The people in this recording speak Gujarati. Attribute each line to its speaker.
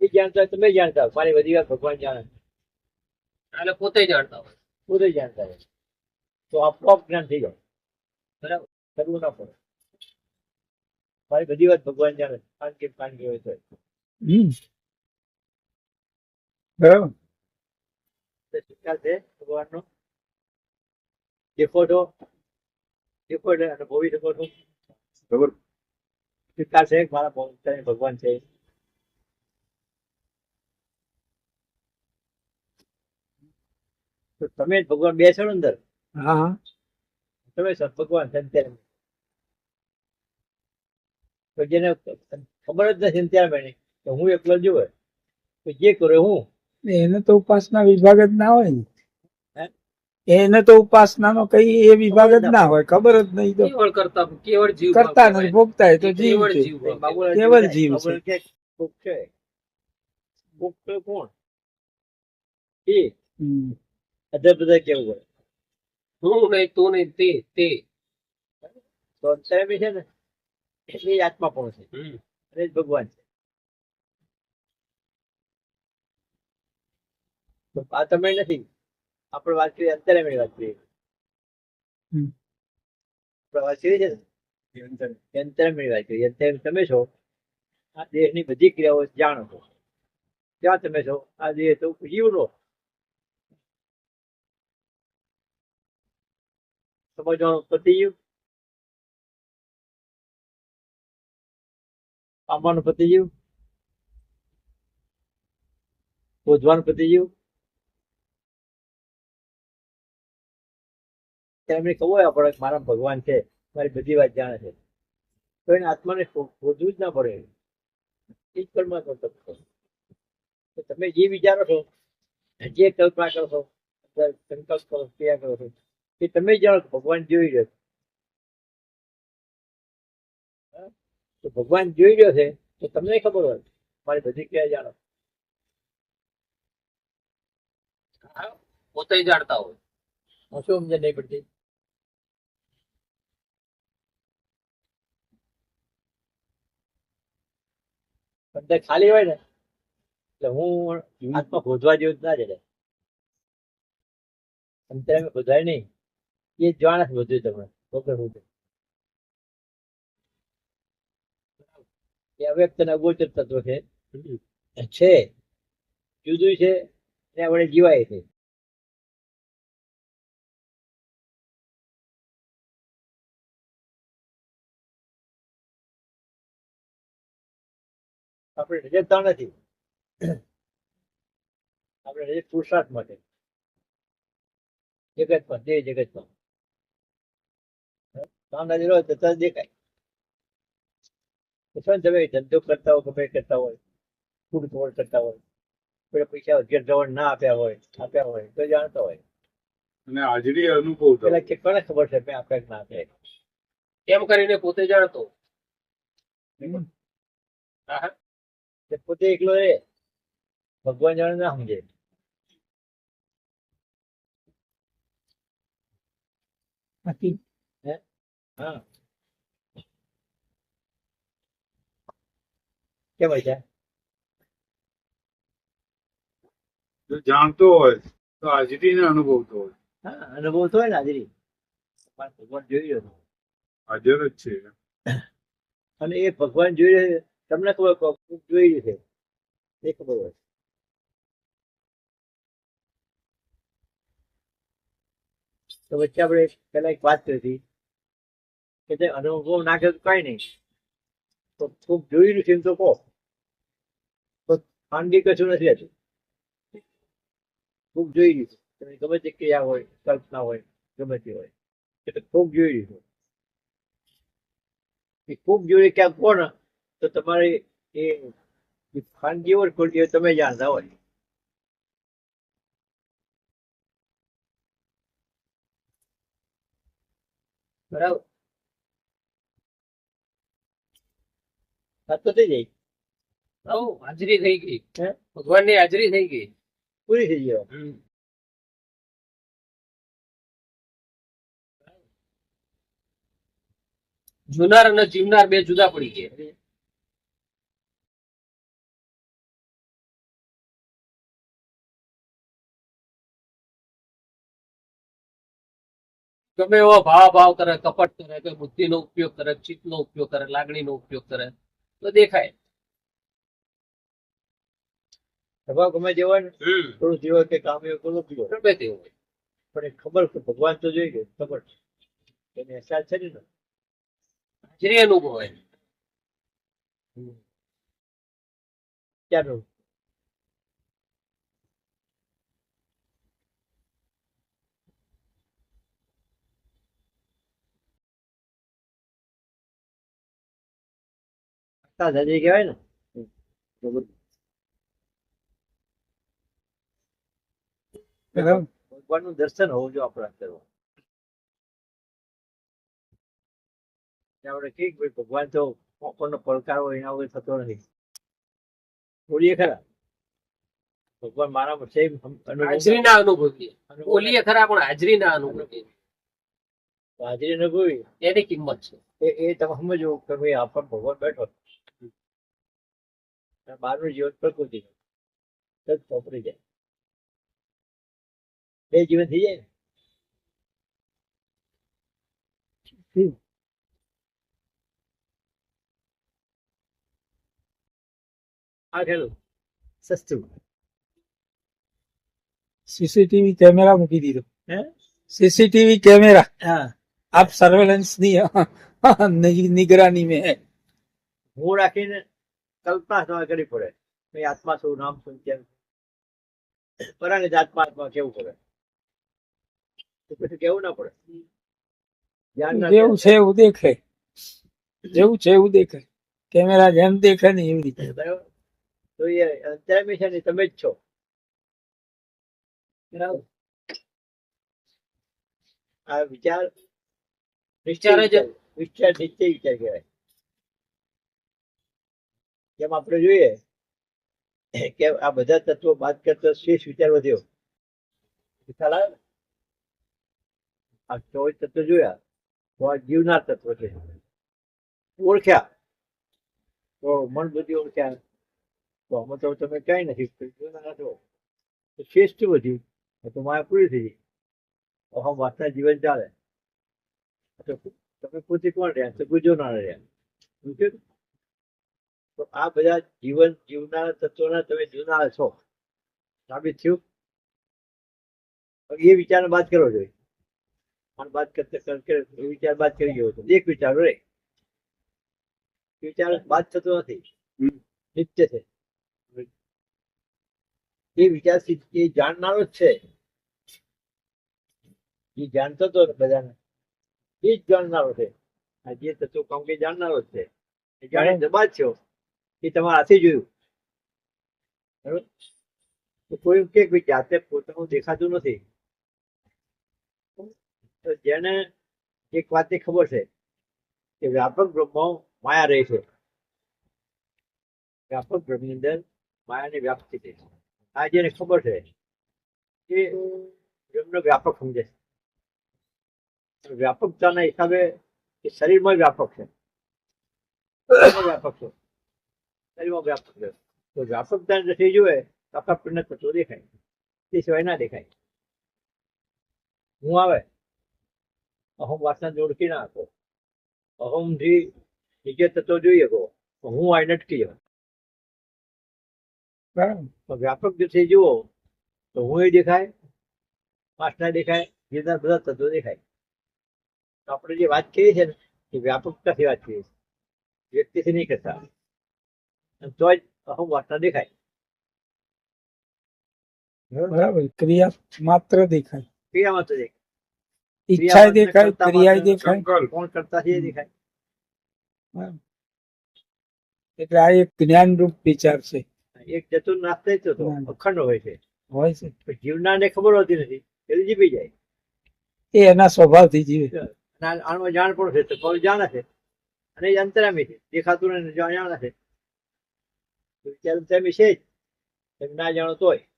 Speaker 1: એ જાણતા હોય તમે જાણતા હોય. મારી બધી વાત ભગવાન જાણે.
Speaker 2: એટલે પોતે જાણતા હોય.
Speaker 1: પોતે જાણતા હોય. તો આપોઆપ જ્ઞાન થઈ જાય
Speaker 2: બરાબર.
Speaker 1: કરવું ના પડે. મારી બધી વાત ભગવાન જાણે. કાન કે કાન કે હોય તો.
Speaker 3: બરાબર.
Speaker 1: ભગવાનનો? દેખોટો દેખોટો અને ભોવી દેખોટો
Speaker 3: બરાબર.
Speaker 1: છે? મારા ભગવાન છે. તો તમે જ ભગવાન બેસો ને અંદર.
Speaker 3: હા હા.
Speaker 1: તમે સત ભગવાન છે તો જેને ખબર જ નથી અત્યારે મને તો હું એકલો જોવે તો જે કરે હું?
Speaker 3: એને તો ઉપાસના વિભાગ જ ના હોય ને. એને તો ઉપાસના નો કઈ એ વિભાગ જ ના હોય ખબર જ નહીં તો.
Speaker 2: કેવળ કરતા કેવળ જીવ
Speaker 3: કરતા નથી ભોગતા તો જીવ
Speaker 2: કેવળ જીવ
Speaker 1: છે કોણ? એ.
Speaker 3: હમ.
Speaker 1: અધર બધા કેવું પડે
Speaker 2: હું નહીં તું નહીં તે તે.
Speaker 1: તો અત્યારે છે ને એટલી જ આત્મા પણ છે. અને જ ભગવાન છે. આ તમે નથી. આપણે વાત કરીએ અત્યારે મેં વાત કરીએ
Speaker 3: હમ.
Speaker 1: આપણે છે ને? અંતરે. મેં વાત કરીએ અત્યારે તમે છો. આ દેશની બધી ક્રિયાઓ જાણો છો. ક્યાં તમે છો? આ દેહ તો જીવનો સમજવાનું પતી ગયું? પામવાનું પતી ગયું? શોધવાનું પતી ગયું? એમને ખબર આપણે મારા ભગવાન છે, મારી બધી વાત જાણે છે. તો એને આત્માને શોધવું જ ના પડે. એ જ પરમાત્મા તત્વ તમે જે વિચારો છો, જે કલ્પના કરો છો, સંકલ્પ કરો, ક્રિયા કરો છો એ તમે જાણો ભગવાન જોઈ રહ્યો તો ભગવાન જોઈ રહ્યો છે તો તમને ખબર હોય. મારી બધી ક્યાં જાણો.
Speaker 2: પોતે જાણતા હોય.
Speaker 1: હું શું સમજણ નહીં પડતી? અંદર ખાલી હોય ને એટલે હું આત્મા શોધવા જેવું જ ના જડે અંતરે શોધાય નહીં. એ જ જાણે બધું તમને. ઓકે હું એ અવ્યક્ત અને અગોચર તત્વ છે. છે. જુદું છે. ને વડે જીવાય છે. આપણે રજતતા નથી. આપણે રજત પુરુષાર્થ માટે. જગતમાં, દેહ જગતમાં. કામ રહો તો દેખાય. શું તમે ધંધો કરતા હોય ગમે કરતા હોય ફૂડ તોડ કરતા હોય કોઈ પૈસા ઘેર જવણ ના આપ્યા હોય આપ્યા હોય તો જાણતા હોય.
Speaker 4: અને હાજરી અનુભવ
Speaker 1: પેલા કે કોને ખબર છે મેં આપ્યા ના આપ્યા
Speaker 2: એમ કરીને પોતે જાણતો.
Speaker 1: પોતે એકલો રે ભગવાન જાણે ના સમજે.
Speaker 3: બાકી
Speaker 1: કેમ હોય છે?
Speaker 4: જો જાણતો હોય તો હાજરીને અનુભવતો હોય.
Speaker 1: હા અનુભવ તો હોય ને હાજરી. પણ ભગવાન જોઈ રહ્યો છે.
Speaker 4: હાજર જ છે.
Speaker 1: અને એ ભગવાન જોઈ રહ્યો છે તમને ખબર જોઈ રહ્યું છે. એ ખબર હોય. તો વચ્ચે આપણે પેલા એક વાત કરી હતી. તે અનુભવ ના કર્યો કઈ નહીં. તો ખૂબ જોયેલું છે એમ તો કહો. તો ખાનગી કશું નથી હતું ખૂબ જોઈ રહ્યું તમે ગમે તે ક્રિયા હોય, કલ્પના હોય, ગમે તે હોય. એટલે ખૂબ જોઈ રહ્યું એ ખૂબ જોઈ ક્યાંક કહો ને, તો તમારે એ ખાનગી હોય ખોલતી હોય તમે જાણતા હોય.
Speaker 2: બરાબર.
Speaker 1: વાત તો થઈ જાય
Speaker 2: હાજરી થઈ ગઈ. ભગવાનની હાજરી થઈ ગઈ.
Speaker 1: પૂરી થઈ ગયો
Speaker 2: જુનાર અને જીવનાર બે જુદા પડી ગયા. ગમે એવો ભાવ ભાવ કરે કપટ કરે બુદ્ધિ નો ઉપયોગ કરે ચિત્તનો ઉપયોગ કરે લાગણી નો ઉપયોગ કરે. તો દેખાય.
Speaker 1: સ્વભાવ ગમે તે ને થોડું જીવો કે કામ એવું કરવું પીવો
Speaker 2: ગમે તેવું હોય.
Speaker 1: પણ એ ખબર કે ભગવાન તો જોઈ ગયો ખબર એને અહેસાસ છે ને.
Speaker 2: હાજરી અનુભવ હોય
Speaker 1: ક્યારનું? આસ્થા ધરી કહેવાય ને? ભગવાનનું દર્શન હોવું જોઈએ આપણા કરવા આપણે કહીએ કે ભાઈ ભગવાન તો પડકાર હોય એના વગર થતો નથી. બોલીએ ખરા? ભગવાન મારામાં છે હાજરી અનુભવ.
Speaker 2: હાજરીના અનુભવીએ
Speaker 1: અનુભવ.
Speaker 2: બોલીએ ખરા પણ હાજરીના અનુભવીએ
Speaker 1: હાજરી અનુભવી?
Speaker 2: એની કિંમત છે.
Speaker 1: એ એ તમે સમજો કે ભાઈ આપણ ભગવાન બેઠો બહારનું જીવન પ્રકૃતિ વાપરી જાય. બે જીવન થઈ જાય ને? આ ખેલું. સસ્તું.
Speaker 3: સીસીટીવી કેમેરા મૂકી દીધો.
Speaker 1: હે?
Speaker 3: CCTV camera.
Speaker 1: હા.
Speaker 3: આપ સર્વેલન્સની નિગરાની में है
Speaker 1: હું રાખીને કલ્પના તમારે કરવી પડે. ભાઈ આત્મા શું નામ શું કેમ? પરાણે આત્મા આત્મા કેવું પડે? પછી કેવું ના પડે?
Speaker 3: જેવું છે એવું દેખે જેવું છે એવું દેખે કેમેરા જેમ દેખે ને એવી રીતે.
Speaker 1: બરાબર? તો એ અત્યારે છે ને તમે જ છો. બરાબર? આ વિચાર
Speaker 2: વિચાર જ
Speaker 1: વિચાર નિશ્ચય વિચાર કહેવાય. જેમ આપણે જોઈએ કે આ બધા તત્વો બાદ કરતા શ્રેષ્ઠ વિચાર વધ્યો. ખ્યાલ આવે આ ચોવીસ તત્વો જોયા, તો આ જીવનાર તત્વ છે. ઓળખ્યા. તો મન બુદ્ધિ ઓળખ્યા. તો આમાં તો તમે કઈ નથી જીવનાર છો. તો શ્રેષ્ઠ વધ્યું તો માયા પૂરી થઈ ગઈ. અહમ વાસના જીવન ચાલે. તો તમે પોતે કોણ રહ્યા? તો ના રહ્યા? તો આ બધા જીવન જીવનારા તત્વોના તમે જીવનાર છો. સાબિત થયું? એ વિચાર બાદ કરવો જોઈએ. આને બાદ કરતા વિચાર બાદ કરી ગયો હતો. એક વિચાર રે વિચાર બાદ થતો નથી. નિત્ય છે. એ વિચાર એ જાણનારો જ છે. એ જાણતો હતો બધાને. એ જ જાણનારો છે. આ જે તત્વો કામ કે જાણનારો જ છે. એ જાણે દબાજ છો. એ તમારા હાથે જોયું. બરોબર? કોઈ કે જાતે પોતાનું દેખાતું નથી. તો જેને એક વાતની ખબર છે કે વ્યાપક બ્રહ્મ માયા રહે છે. વ્યાપક બ્રહ્મની અંદર માયાની વ્યાપ્તિ છે. આ જેને ખબર છે એ બ્રહ્મનો વ્યાપક સમજે છે. વ્યાપકતાના હિસાબે એ શરીરમાં વ્યાપક છે. વ્યાપક છે. શરીરમાં વ્યાપક છે તો ધ્યાન નથી જુએ તો આખા પિંડ તત્વો દેખાય. તે સિવાય ના દેખાય. હું આવે. અહમ વાસના જોડકી ના આપો? અહમથી નીચે તત્વો જોઈએ કહો. હું આ નટકી જાઉં વ્યાપક દ્રષ્ટિ જુઓ તો હું એ દેખાય? વાસના દેખાય? બીજા બધા તત્વો દેખાય. આપણે જે વાત કરીએ છીએ ને, એ વ્યાપકતાથી વાત કરીએ છીએ વ્યક્તિથી નહીં કરતા. તો જ અહમ દેખાય.
Speaker 3: બરાબર. ક્રિયા માત્ર દેખાય.
Speaker 1: ક્રિયામાં તો દેખાય.
Speaker 3: ઈચ્છા દેખાય ક્રિયા
Speaker 1: માત્ર
Speaker 3: દેખાય
Speaker 1: કોણ કરતા છે દેખાય.
Speaker 3: એટલે આ એક જ્ઞાન રૂપ વિચાર છે.
Speaker 1: એક જતું નાસ્તે
Speaker 3: તો
Speaker 1: અખંડ હોય છે.
Speaker 3: હોય છે.
Speaker 1: જીવના જીવનારને ખબર હોતી નથી. એટલે જીવી જાય.
Speaker 3: એ એના સ્વભાવથી જીવે.
Speaker 1: આનો જાણ પણ છે. તો જાણે છે? અને અંતરામી છે. દેખાતું જાણ- છે. વિચાર તેમ છે જ. ના જાણો તોય.